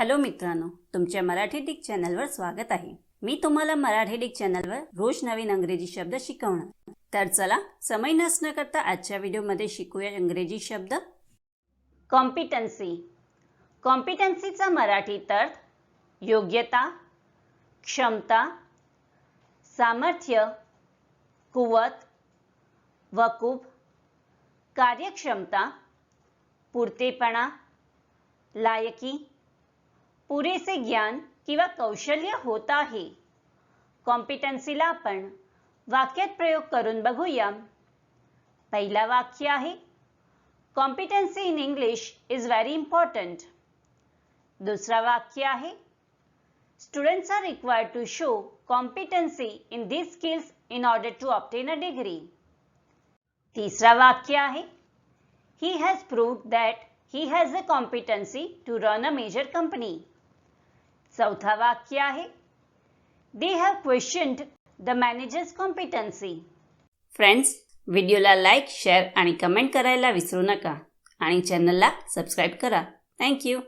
Hello मित्रांनो तुमच्या Marathi Dick चॅनलवर स्वागत आहे. मी तुम्हाला मराठी डिक चॅनलवर रोज नवीन अंग्रेजी शब्द शिकवणार. तर चला समय नसणं करता आजच्या व्हिडिओमध्ये शिकूया इंग्रजी शब्द. कॉम्पिटन्सी कॉम्पिटन्सीचा मराठीत अर्थ योग्यता क्षमता सामर्थ्य कुवत वकूब कार्यक्षमता पुरतेपणा लायकी पुरेसे ज्ञान किंवा कौशल्य होत आहे कॉम्पिटन्सीला आपण वाक्यात प्रयोग करून बघूया. पहिला वाक्य आहे competency in English is very important दुसरा वाक्य आहे students are required to show competency in these skills in order to obtain a degree तिसरा वाक्य आहे, he has proved that he has the competency to run a major company. चौथा वाक्य आहे. They have question the managers competency friends व्हिडिओला like share आणि comment करायला विसरू नका. आणि चॅनलला सबस्क्राईब करा. थँक्यू